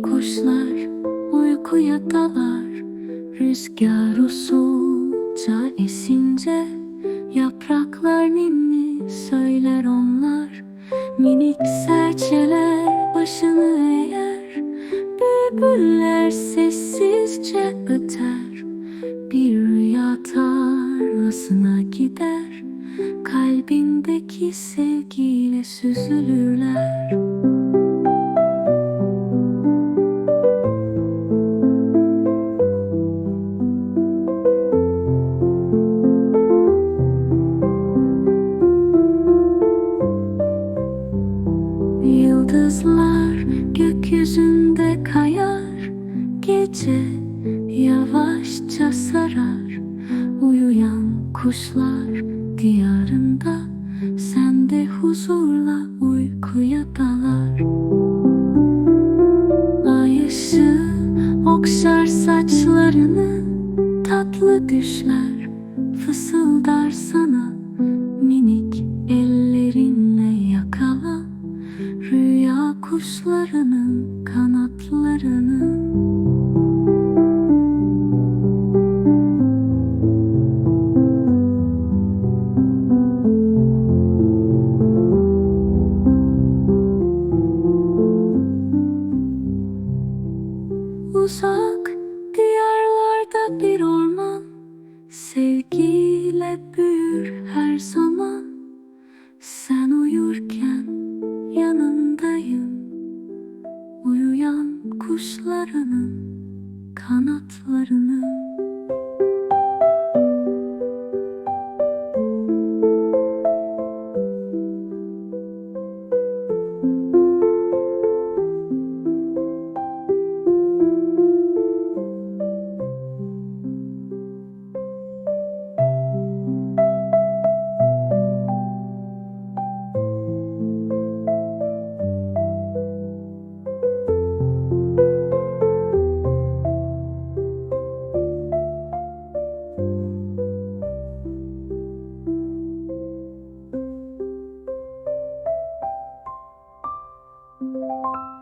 Kuşlar uykuya dalar Rüzgar usulca esince Yapraklar ninni söyler onlar Minik serçeler başını eğer Bülbüller sessizce öter Bir rüya tarlasına gider Kalbindeki sevgiyle süzülürler. Yıldızlar gökyüzünde kayar. Gece yavaşça sarar. Uyuyan kuşlar diyarında. Sen de huzurla uykuya dalar. Ay ışığı okşar saçlarını. Tatlı düşler fısıldar sana kuşlarının kanatlarını. Uzak diyarlarda bir orman Sevgiyle büyür her zaman. Sen kuşlarının kanatlarını. Música